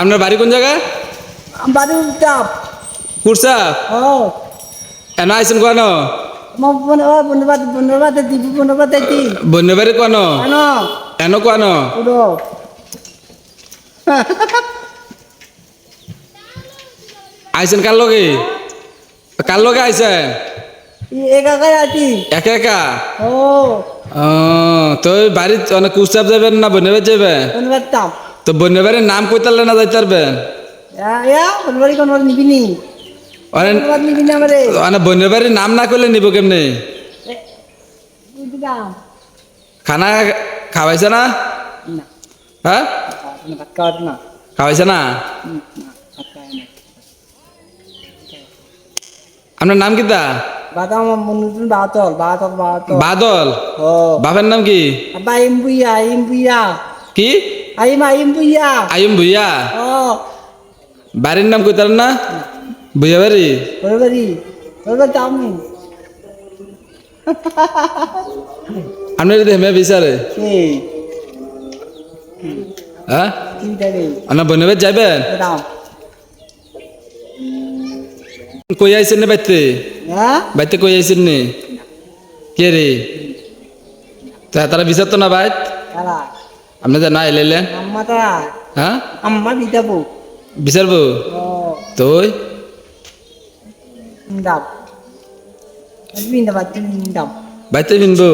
আপনার বাড়ি কোন জায়গায়? বাড়ি উল্টাপ। কুরসা ও এন আইসেন কোন? দিব কোন? এন কোন? আইসেন কার লগে? কার লগে আইসে? একা আছি। একা একা? ও। তো বাড়ি অনেক কুরসাপ যাবেন না বন্যবাড়ি যাবেন বনবা তাপ তো বন্যবাড়ির নাম কইতালে না যাইতে পারবেন বন্যবাড়ির নাম না করলে নিব কেমনি? খানা খাওয়াইছে না? না। হ্যাঁ? খাওয়াইছে না? আপনার নাম বাতল বাতল বাতল বাদল ও। বাপের নাম কি? কি? আইম আইম বুইয়া আয়ুম ভুইয়া ও বাড়ির নাম কইতার না ভুইয়া বাড়ি বনবাড়ি বনবা তামু আপনি যদি হেমে বিচারে সেই হ্যাঁ চিন্তা নেই আপনার বন্যবাড়ি যাবেন দাম কই আইছেন নে বাইতে হ্যাঁ বাইতে কই আইছেন নে কে রে তা তারা বিচার তো না বাইত তারা আপনি তো না তারা হ্যাঁ আম্মা বিদাবো বিচারবো ও তুই দাম দাম বাইতে বিনবো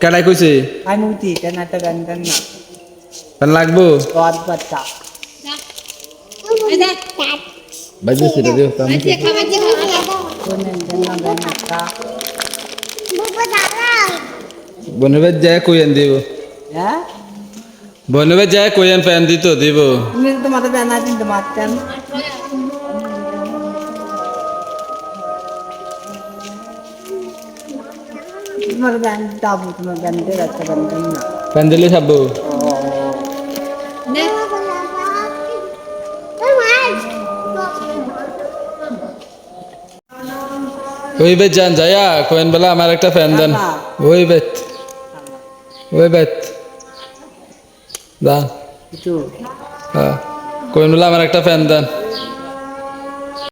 কেডাই কইছে আমি উঠি কেন একটা গান গান না কেন লাগবো গদ বাচ্চা বাইতে ছেড়ে দিও বনবাদ যায় কইয়ান দিব হ্যাঁ বনবাদ যায় কইয়ান প্যান দিত দিব। তুমি তো মাথা বেনা চিনতে মারতেন তোমার গান দাবো তোমার গান দিয়ে গান গান না। প্যান দিলে খাব ওই বেত যান যাইয়া কোয়েন বেলা আমার একটা ফ্যান দেন। ওই বেত। ওই বেত। যান কিছু হ্যাঁ। আমার একটা ফ্যান দেন।